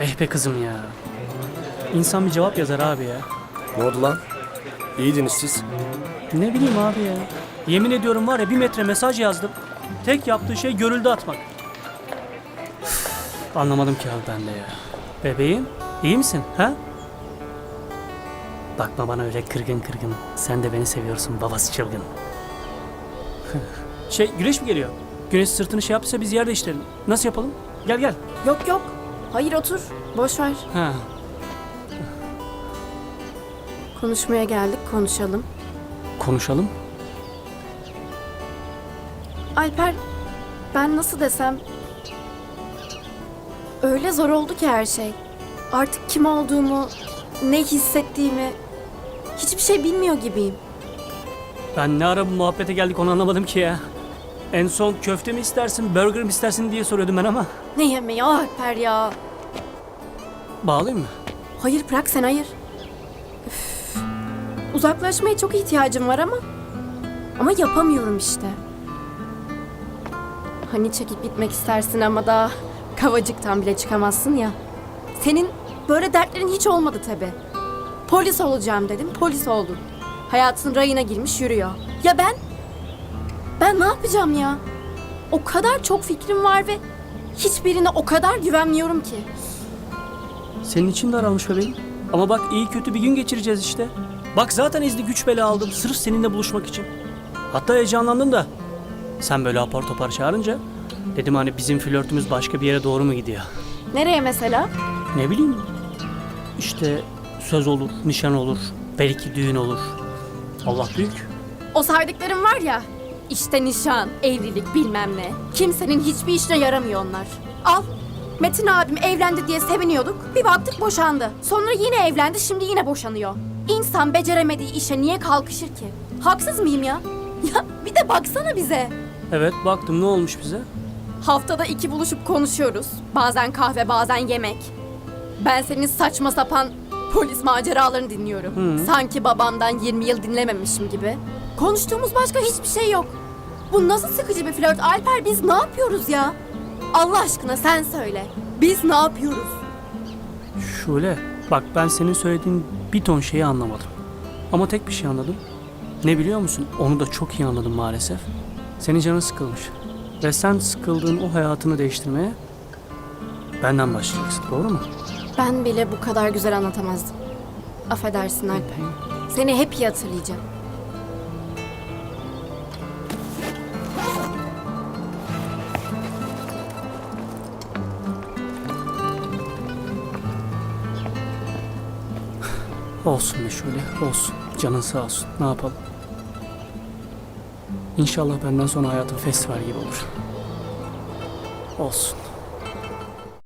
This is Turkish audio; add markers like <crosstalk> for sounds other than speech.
Eh be kızım ya. İnsan bir cevap yazar abi ya. Ne oldu lan? İyiydiniz siz. Ne bileyim abi ya. Yemin ediyorum var ya bir metre mesaj yazdım. Tek yaptığı şey görüldü atmak. Üf, Anlamadım ki abi ben de ya. Bebeğim iyi misin ha? Bakma bana öyle kırgın kırgın. Sen de beni seviyorsun babası çılgın. <laughs> şey güneş mi geliyor? Güneş sırtını şey yapsa biz yer değiştirelim. Nasıl yapalım? Gel gel. Yok yok. Hayır otur. Boş ver. Ha. Konuşmaya geldik konuşalım. Konuşalım. Alper ben nasıl desem öyle zor oldu ki her şey. Artık kim olduğumu, ne hissettiğimi hiçbir şey bilmiyor gibiyim. Ben ne ara bu muhabbete geldik onu anlamadım ki ya. En son köfte mi istersin, burger mi istersin diye soruyordum ben ama. Ne yemeği ah Alper ya. Bağlayayım mı? Hayır bırak sen hayır. Üf. Uzaklaşmaya çok ihtiyacım var ama ama yapamıyorum işte. Hani çekip gitmek istersin ama da kavacıktan bile çıkamazsın ya. Senin böyle dertlerin hiç olmadı tabi. Polis olacağım dedim, polis oldun. Hayatın rayına girmiş yürüyor. Ya ben? Ben ne yapacağım ya? O kadar çok fikrim var ve hiçbirine o kadar güvenmiyorum ki. Senin için daralmış bebeğim. Ama bak iyi kötü bir gün geçireceğiz işte. Bak zaten izni güç bela aldım sırf seninle buluşmak için. Hatta heyecanlandım da. Sen böyle apar topar çağırınca dedim hani bizim flörtümüz başka bir yere doğru mu gidiyor? Nereye mesela? Ne bileyim. İşte söz olur, nişan olur, belki düğün olur. Allah büyük. O saydıklarım var ya. İşte nişan, evlilik bilmem ne. Kimsenin hiçbir işine yaramıyor onlar. Al. Metin abim evlendi diye seviniyorduk. Bir baktık boşandı. Sonra yine evlendi şimdi yine boşanıyor. İnsan beceremediği işe niye kalkışır ki? Haksız mıyım ya? <laughs> Ya bir de baksana bize. Evet baktım ne olmuş bize? Haftada iki buluşup konuşuyoruz. Bazen kahve bazen yemek. Ben senin saçma sapan polis maceralarını dinliyorum. Sanki babamdan 20 yıl dinlememişim gibi. Konuştuğumuz başka hiçbir şey yok. Bu nasıl sıkıcı bir flört Alper biz ne yapıyoruz ya? Allah aşkına sen söyle. Biz ne yapıyoruz? Şule, bak ben senin söylediğin bir ton şeyi anlamadım. Ama tek bir şey anladım. Ne biliyor musun? Onu da çok iyi anladım maalesef. Senin canın sıkılmış. Ve sen sıkıldığın o hayatını değiştirmeye benden başlayacaksın. Doğru mu? Ben bile bu kadar güzel anlatamazdım. Affedersin Alper. Seni hep iyi hatırlayacağım. Olsun be şöyle, olsun. Canın sağ olsun. Ne yapalım? İnşallah benden sonra hayatın festival gibi olur. Olsun.